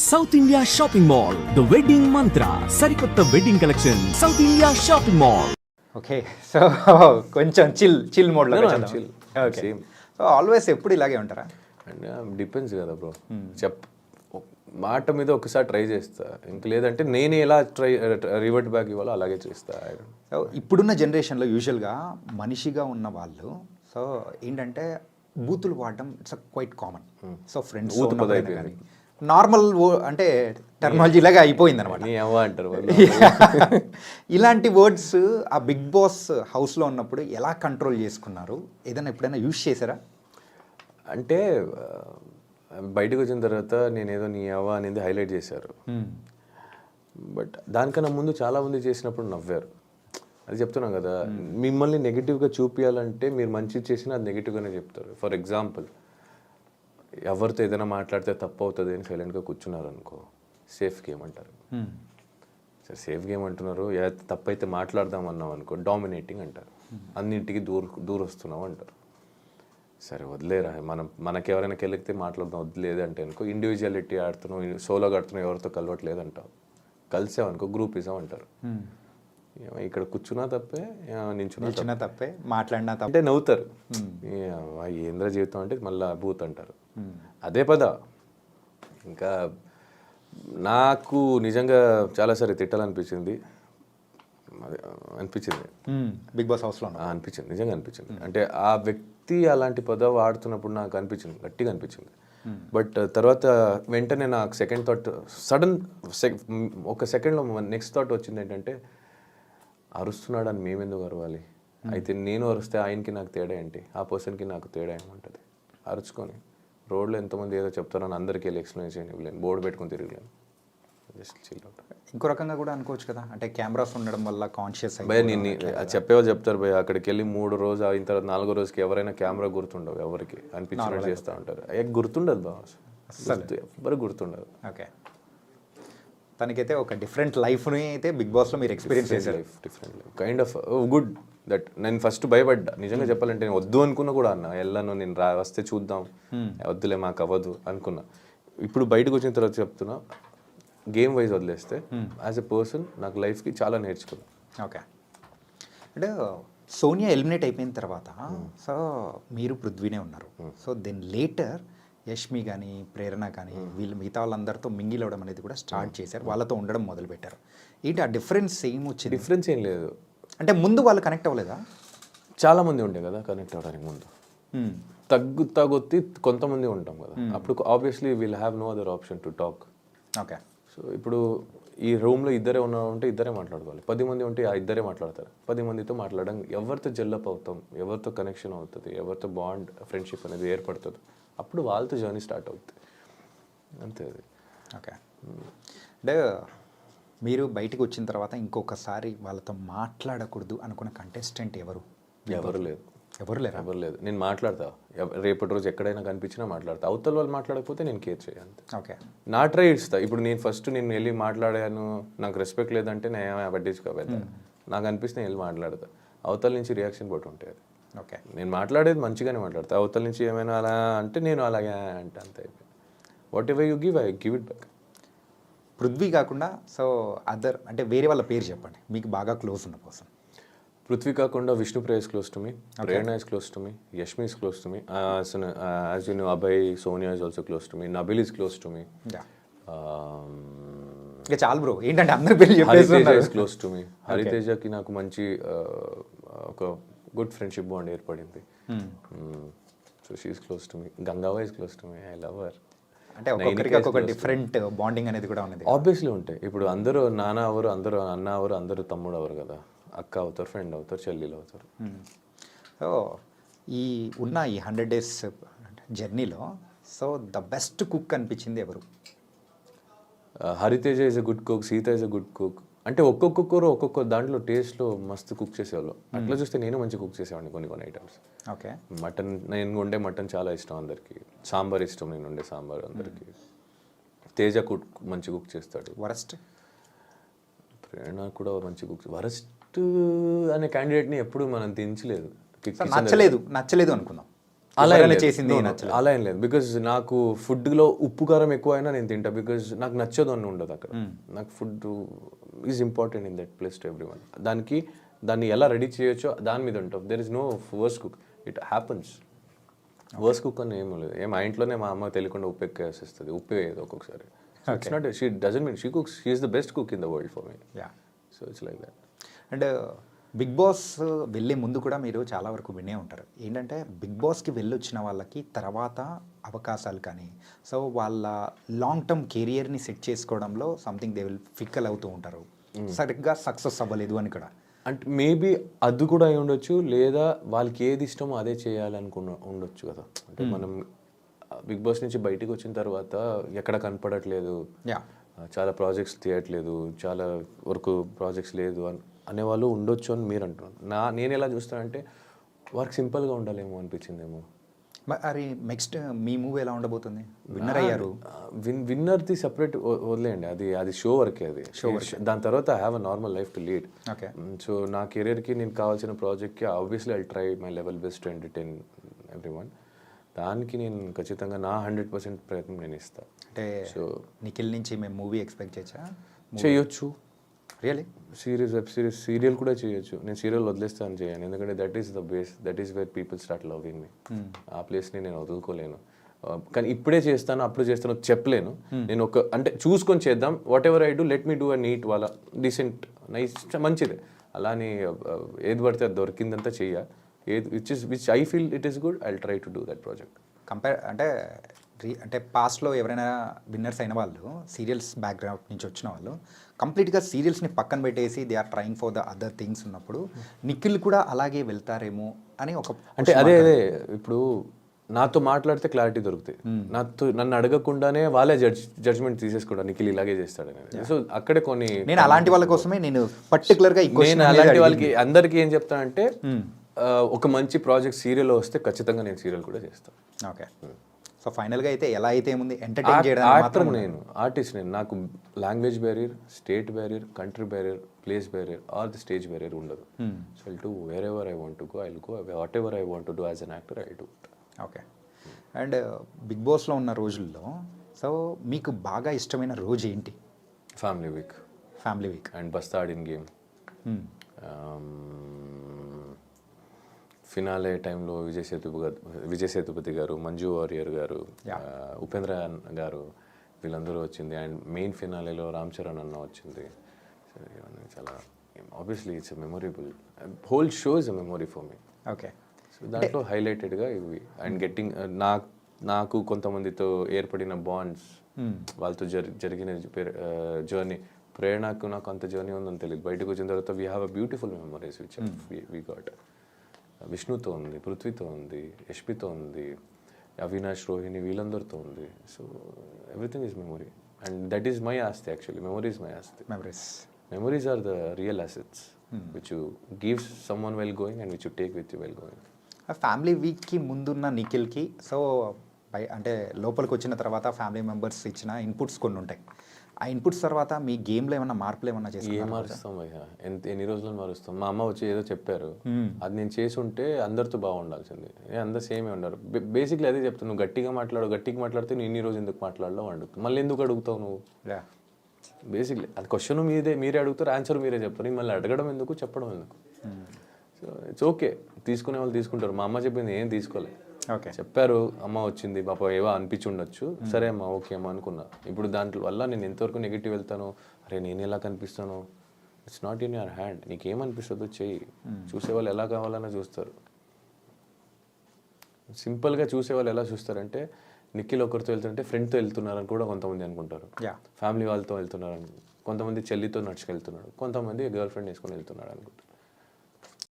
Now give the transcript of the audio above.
South India shopping mall the wedding Mantra సరికొత్త wedding collection South India shopping mall okay so కొంచెం chill chill మోడ్లో chill. Okay Same. So always ఎప్పుడు ఇలాగే ఉంటారా? And depends కదా bro చెప్ మాట మీద ఒకసారి ట్రై చేస్తా. ఇంక లేదంటే నేను ఎలా ట్రై రివర్ట్ బ్యాక్ ఇవ్వాలో అలాగే చేస్తా. సో ఇప్పుడున్న జనరేషన్లో యూజువల్గా మనిషిగా ఉన్న వాళ్ళు సో ఏంటంటే బూతులు వాడడం it's quite common so friends. Normal లాగా టెక్నాలజీ లాగా అయిపోయింది అనమాట అంటారు ఇలాంటి వర్డ్స్ ఆ బిగ్ బాస్ హౌస్లో ఉన్నప్పుడు ఎలా కంట్రోల్ చేసుకున్నారు? ఏదైనా ఎప్పుడైనా యూజ్ చేశారా? అంటే బయటకు వచ్చిన తర్వాత నేను ఏదో నీ అవ్వ అనేది హైలైట్ చేశారు. బట్ దానికన్నా ముందు చాలా మంది చేసినప్పుడు నవ్వారు. అది చెప్తున్నాం కదా. మిమ్మల్ని నెగిటివ్గా చూపించాలంటే మీరు మంచి చేసినా అది నెగిటివ్గానే చెప్తారు. ఫర్ ఎగ్జాంపుల్ ఎవరితో ఏదైనా మాట్లాడితే తప్పు అవుతుంది అని సైలెంట్గా కూర్చున్నారు అనుకో సేఫ్ గేమ్ అంటారు. సరే సేఫ్ గేమ్ అంటున్నారు. ఏ తప్పు అయితే మాట్లాడదాం అన్నాం అనుకో డామినేటింగ్ అంటారు. అన్నింటికి దూర దూర వస్తున్నావు అంటారు. సరే వదిలేరా. మనం మనకి ఎవరైనా కెలిగితే మాట్లాడదాం వదిలేదు అంటే అనుకో ఇండివిజువాలిటీ ఆడుతున్నావు సోలోగా ఆడుతున్నావు ఎవరితో కలవట్లేదు అంటావు కలిసావనుకో గ్రూపిజం అంటారు. ఏమో ఇక్కడ కూర్చున్నా తప్పే నించున్నా తప్పే. మాట్లాడినా తప్పే. అంటే నవ్వుతారు. ఏంద్ర జీవితం అంటే మళ్ళీ బూత్ అంటారు. అదే పద. ఇంకా నాకు నిజంగా చాలాసారి తిట్టాలనిపించింది. అనిపించింది. బిగ్ బాస్ హౌస్లో అనిపించింది. నిజంగా అనిపించింది. అంటే ఆ వ్యక్తి అలాంటి పద వాడుతున్నప్పుడు నాకు అనిపించింది. గట్టిగా అనిపించింది. బట్ తర్వాత వెంటనే నాకు సెకండ్ థాట్ సడన్ ఒక సెకండ్లో నెక్స్ట్ థాట్ వచ్చింది ఏంటంటే అరుస్తున్నాడు అని మేమెందుకు అరవాలి? అయితే నేను అరిస్తే ఆయనకి నాకు తేడా ఏంటి? ఆ పర్సన్కి నాకు తేడా ఏముంటుంది? అరుచుకొని రోడ్లో ఎంతమంది ఏదో చెప్తారని అందరికీ వెళ్ళి ఎక్స్ప్లెయిన్ చేయలేను బోర్డు పెట్టుకొని తిరగలేను జస్ట్ చిల్ అవుట్. ఇంకో రకంగా కూడా అనుకోవచ్చు కదా. అంటే కెమెరాస్ ఉండడం వల్ల కాన్షియస్ భయ నేను చెప్పేవాళ్ళు చెప్తారు భయ. అక్కడికి వెళ్ళి మూడు రోజు అయిన తర్వాత నాలుగో రోజుకి ఎవరైనా కెమెరా గుర్తుండవు ఎవరికి. అనిపించినట్టు చేస్తూ ఉంటారు. అయ్యా గుర్తుండదు అసలు ఎవరు గుర్తుండదు ఓకే. తనకైతే ఒక డిఫరెంట్ లైఫ్ని అయితే బిగ్ బాస్లో మీరు ఎక్స్పీరియన్స్ చేశారు. Life different life kind of good that నేను ఫస్ట్ భయపడ్డా. నిజంగా చెప్పాలంటే నేను వద్దు అనుకున్నా కూడా అన్న. వెళ్ళను నేను రా వస్తే చూద్దాం. వద్దులే మాకు అవ్వదు అనుకున్నా. ఇప్పుడు బయటకు వచ్చిన తర్వాత చెప్తున్నా గేమ్ వైజ్ వదిలేస్తే యాజ్ ఎ పర్సన్ నాకు లైఫ్కి చాలా నేర్చుకున్నా. ఓకే అంటే సోనియా ఎలిమినేట్ అయిపోయిన తర్వాత సో మీరు పృథ్వీనే ఉన్నారు. సో దెన్ లేటర్ యష్మి కానీ ప్రేరణ కానీ వీళ్ళు మిగతా వాళ్ళందరితో మింగిల్ అవ్వడం అనేది కూడా స్టార్ట్ చేశారు. వాళ్ళతో ఉండడం మొదలుపెట్టారు. ఏంటి ఆ డిఫరెన్స్ ఏం వచ్చింది? డిఫరెన్స్ ఏం లేదు. అంటే ముందు వాళ్ళు కనెక్ట్ అవ్వలేదా? చాలా మంది ఉండే కదా కనెక్ట్ అవ్వడానికి ముందు. తగ్గు తగ్గొత్తి కొంతమంది ఉంటాం కదా. అప్పుడు obviously will have no other option to talk okay so ఇప్పుడు ఈ రూమ్లో ఇద్దరే ఉన్నారు అంటే ఇద్దరే మాట్లాడుకోవాలి. పది మంది ఉంటే ఆ ఇద్దరే మాట్లాడతారు. పది మందితో మాట్లాడడం ఎవరితో జల్లప్ అవుతాం ఎవరితో కనెక్షన్ అవుతుంది ఎవరితో బాండ్ ఫ్రెండ్షిప్ అనేది ఏర్పడుతుంది. అప్పుడు వాళ్ళతో జర్నీ స్టార్ట్ అవుతుంది అంతే అది. ఓకే అంటే మీరు బయటికి వచ్చిన తర్వాత ఇంకొకసారి వాళ్ళతో మాట్లాడకూడదు అనుకున్న కంటెస్టెంట్ ఎవరు? ఎవరు లేదు ఎవరు లేరా? ఎవరు లేదు. నేను మాట్లాడతా. రేపటి రోజు ఎక్కడైనా కనిపించినా మాట్లాడతా. అవతల వాళ్ళు మాట్లాడకపోతే నేను కేర్ చేయాలి ఓకే. నా ట్రై ఇస్తా ఇప్పుడు నేను ఫస్ట్ నేను వెళ్ళి మాట్లాడాను నాకు రెస్పెక్ట్ లేదంటే నేను ఏమైనా పట్టించుకోవద్దా నాకు అనిపిస్తే వెళ్ళి మాట్లాడతా. అవతల నుంచి రియాక్షన్ ఉంటుంది. అది ఓకే. నేను మాట్లాడేది మంచిగానే మాట్లాడతా. అవతల నుంచి ఏమైనా అలా అంటే నేను అలాగే అంటే అంతే. Whatever you give I give it back Prithvi కాకుండా సో అదర్ అంటే వేరే వాళ్ళ పేరు చెప్పండి. మీకు బాగా క్లోజ్ ఉన్న పర్సన్ పృథ్వీ కాకుండా Vishnupriya is close to me Prerana is close to me Yashmi is close to me as you know Abhay Sonia is also close to me Nabil is close to me ఇక చాలు bro ఏంటంటే అందరి Hariteja is close to me హరితేజకి నాకు మంచి ఒక good friendship bond ఏర్పడింది. So she is close to me Gangavva is close to me I love her అంటే ఒక్కొక్కరికి ఒక్కొక్క డిఫరెంట్ బాండింగ్ అనేది కూడా ఉన్నది. ఆబ్వియస్లీ ఉంటాయి. ఇప్పుడు అందరూ నాన్న అవరు అందరూ అన్న అవరు అందరూ తమ్ముడు అవరు కదా? అక్క అవుతారు ఫ్రెండ్ అవుతారు చెల్లెలు అవుతారు. సో ఈ ఉన్న ఈ హండ్రెడ్ డేస్ జర్నీలో సో ద బెస్ట్ కుక్ అనిపించింది ఎవరు? Hariteja is a good cook Sita is a good cook అంటే ఒక్కొక్కరు ఒక్కొక్క దాంట్లో టేస్ట్లో మస్తు కుక్ చేసేవాళ్ళు. అట్లా చూస్తే నేను మంచి కుక్ చేసేవాడిని కొన్ని కొన్ని ఐటమ్స్ ఓకే. మటన్ నేను ఉండే మటన్ చాలా ఇష్టం అందరికి. సాంబార్ ఇష్టం నేను ఉండే సాంబార్ అందరికి. తేజ కుక్ మంచి కుక్ చేస్తాడు. వరస్ట్? ప్రేరణ కూడా మంచి కుక్ వరస్ట్ అనే క్యాండిడేట్ని ఎప్పుడు మనం దించలేదు. నచ్చలేదు నచ్చలేదు అనుకుందాం. అలా ఏం ఎవరైనా లేదు. చేసింది అలా ఏం లేదు. బికాజ్ నాకు ఫుడ్లో ఉప్పు కారం ఎక్కువ అయినా నేను తింటా. బికాజ్ నాకు నచ్చదు అని ఉండదు అక్కడ. నాకు food is important in that place to everyone దానికి దాన్ని ఎలా రెడీ చేయొచ్చో దాని మీద ఉంటాం. There is no worse cook it happens worse cook అని ఏమీ లేదు. ఏం మా ఇంట్లోనే మా అమ్మ తెలియకుండా ఉప్పు ఎక్కువ వేసేస్తుంది. ఉప్పు వేయదు ఒక్కొక్కసారి. It's not she doesn't mean she cooks she is the best cook in the world for me ya so it's like that and Bigg Boss వెళ్ళే ముందు కూడా మీరు చాలా వరకు వినే ఉంటారు. ఏంటంటే బిగ్ బాస్కి వెళ్ళి వచ్చిన వాళ్ళకి తర్వాత అవకాశాలు కానీ సో వాళ్ళ లాంగ్ టర్మ్ కెరియర్ని సెట్ చేసుకోవడంలో సంథింగ్ దే విల్ ఫిక్కల్ అవుతూ ఉంటారు. సరిగ్గా సక్సెస్ అవ్వలేదు అని కూడా. అంటే మేబీ అది కూడా అయి ఉండొచ్చు లేదా వాళ్ళకి ఏది ఇష్టమో అదే చేయాలనుకున్న ఉండొచ్చు కదా. అంటే మనం బిగ్ బాస్ నుంచి బయటికి వచ్చిన తర్వాత ఎక్కడ కనపడట్లేదు చాలా ప్రాజెక్ట్స్ తీయట్లేదు చాలా వరకు ప్రాజెక్ట్స్ లేదు అని అనేవాళ్ళు ఉండొచ్చు అని మీరు అంటున్నారు. నా నేను ఎలా చూస్తానంటే వర్క్ సింపుల్గా ఉండాలేమో అనిపించిందేమో. మరి నెక్స్ట్ మీ మూవీ ఎలా ఉండబోతుంది? విన్నర్ అయ్యారు. విన్ విన్నర్ది సెపరేట్ వదిలేయండి అది అది షో వరకే అది. షో దాని తర్వాత I have a normal life to lead okay so నా కెరీర్కి నేను కావాల్సిన ప్రాజెక్ట్కి obviously I try my level best to entertain everyone దానికి నేను ఖచ్చితంగా నా హండ్రెడ్ పర్సెంట్ ప్రయత్నం నేను ఇస్తాను అంటే సో నిఖిల్ నుంచి మేము మూవీ ఎక్స్పెక్ట్ చేయొచ్చా చేయొచ్చు. Really series web series serial కూడా చేయొచ్చు. నేను సీరియల్ వదిలేస్తాను చేయను ఎందుకంటే that is the base that is where people start loving me ఆ ప్లేస్ని నేను వదులుకోలేను. Uh, కానీ ఇప్పుడే చేస్తాను అప్పుడు చేస్తాను చెప్పలేను. నేను ఒక అంటే చూసుకొని చేద్దాం. Whatever I do let me do a neat వాళ్ళ డీసెంట్ నైస్ మంచిదే. అలాని uh, ఏది పడితే అది దొరికిందంతా చెయ్య ఏది which is which I feel it is good I try to do that project compare అంటే అంటే పాస్ట్లో ఎవరైనా విన్నర్స్ అయిన వాళ్ళు సీరియల్స్ బ్యాక్గ్రౌండ్ నుంచి వచ్చిన వాళ్ళు కంప్లీట్గా సీరియల్స్ని పక్కన పెట్టేసి they are trying for the other things ఉన్నప్పుడు నిఖిల్ కూడా అలాగే వెళ్తారేమో అని ఒక అంటే అదే అదే ఇప్పుడు నాతో మాట్లాడితే క్లారిటీ దొరుకుతాయి. నాతో నన్ను అడగకుండానే వాళ్ళే జడ్జ్ జడ్జ్మెంట్ తీసేసుకోవడం నిఖిల్ ఇలాగే చేస్తాడనేది సో అక్కడే కొన్ని నేను అలాంటి వాళ్ళ కోసమే నేను పర్టికులర్గా నేను అలాంటి వాళ్ళకి అందరికీ ఏం చెప్తానంటే ఒక మంచి ప్రాజెక్ట్ సీరియల్ వస్తే ఖచ్చితంగా నేను సీరియల్ కూడా చేస్తాను ఓకే. సో ఫైనల్గా అయితే ఎలా అయితే ఏముంది ఎంటర్టైన్ యాక్టర్ మాత్రం నేను ఆర్టిస్ట్ నేను. నాకు language barrier state barrier country barrier place barrier or the stage barrier ఉండదు. So I to wherever I want to go I go whatever I want to do as an actor I do okay and Bigg బాస్లో ఉన్న రోజుల్లో సో మీకు బాగా ఇష్టమైన రోజు ఏంటి? Family week family week and బస్తా ఆడిన్ గేమ్ ఫినాలే టైంలో విజయ్ సేతుపతి గారు విజయ్ సేతుపతి గారు మంజు వారియర్ గారు ఉపేంద్ర గారు వీళ్ళందరూ వచ్చింది. అండ్ మెయిన్ ఫినాలేలో రామ్ చరణ్ అన్న వచ్చింది. ఇవన్నీ చాలా obviously it's memorable whole show is a memory for me okay so దాంట్లో హైలైటెడ్గా ఇవి. అండ్ గెట్టింగ్ నాకు నాకు కొంతమందితో ఏర్పడిన బాండ్స్ వాళ్ళతో జరి జరిగిన జర్నీ ప్రేరణకు నాకు అంత జర్నీ ఉందని తెలియదు బయటకు వచ్చిన తర్వాత we have a beautiful memories which we got విష్ణుతో ఉంది పృథ్వీతో ఉంది యష్మితో ఉంది అవినాష్ రోహిణి వీళ్ళందరితో ఉంది. So everything is memory and that is my ఆస్తి యాక్చువల్లీ మెమొరీ ఇస్ మై ఆస్తి. Memories memories are the real assets which you gives someone well going and which you take with you well going family వీక్కి ముందున్న నిఖిల్కి so by అంటే లోపలికి వచ్చిన తర్వాత family members ఇచ్చిన inputs కొన్ని ఉంటాయి ఆ ఇన్పుట్స్ తర్వాత మీ గేమ్లో ఏమన్నా మార్పులు ఏమన్నా ఏం చేసుకున్నారా మారుస్తాం భయ్య? ఎంత ఎన్ని రోజులు మారుస్తాం? మా అమ్మ వచ్చి ఏదో చెప్పారు. అది నేను చేసి ఉంటే అందరితో బాగుండాల్సింది. అందరు సేమే ఉన్నారు. బేసిక్లీ అదే చెప్తాను నువ్వు గట్టిగా మాట్లాడు గట్టిగా మాట్లాడితే నువ్వు ఇన్ని రోజు ఎందుకు మాట్లాడలో అడుగుతావు? మళ్ళీ ఎందుకు అడుగుతావు నువ్వు. బేసిక్లీ అది క్వశ్చన్ మీదే మీరే అడుగుతారు ఆన్సర్ మీరే చెప్తారు. మళ్ళీ అడగడం ఎందుకు చెప్పడం ఎందుకు? సో ఇట్స్ ఓకే తీసుకునే వాళ్ళు తీసుకుంటారు. మా అమ్మ చెప్పింది ఏం తీసుకోలే. ఓకే. చెప్పారు అమ్మ వచ్చింది పాప ఏవో అనిపించి ఉండొచ్చు. సరే అమ్మ ఓకే అమ్మ అనుకున్నా. ఇప్పుడు దాంట్లో వల్ల నేను ఎంతవరకు నెగిటివ్ వెళ్తాను. అరే నేను ఎలా కనిపిస్తాను? It's not in your hand నీకేమనిపిస్తుందో చెయ్యి. చూసే వాళ్ళు ఎలా కావాలన్నా చూస్తారు. సింపుల్గా చూసే వాళ్ళు ఎలా చూస్తారంటే నిఖిల్ ఒకరితో వెళ్తుంటే ఫ్రెండ్తో వెళ్తున్నారని కూడా కొంతమంది అనుకుంటారు. యా ఫ్యామిలీ వాళ్ళతో వెళ్తున్నారని. కొంతమంది చెల్లితో నడుచుకెళ్తున్నాడు. కొంతమంది గర్ల్ ఫ్రెండ్ వేసుకొని వెళ్తున్నాడు అనుకుంటారు.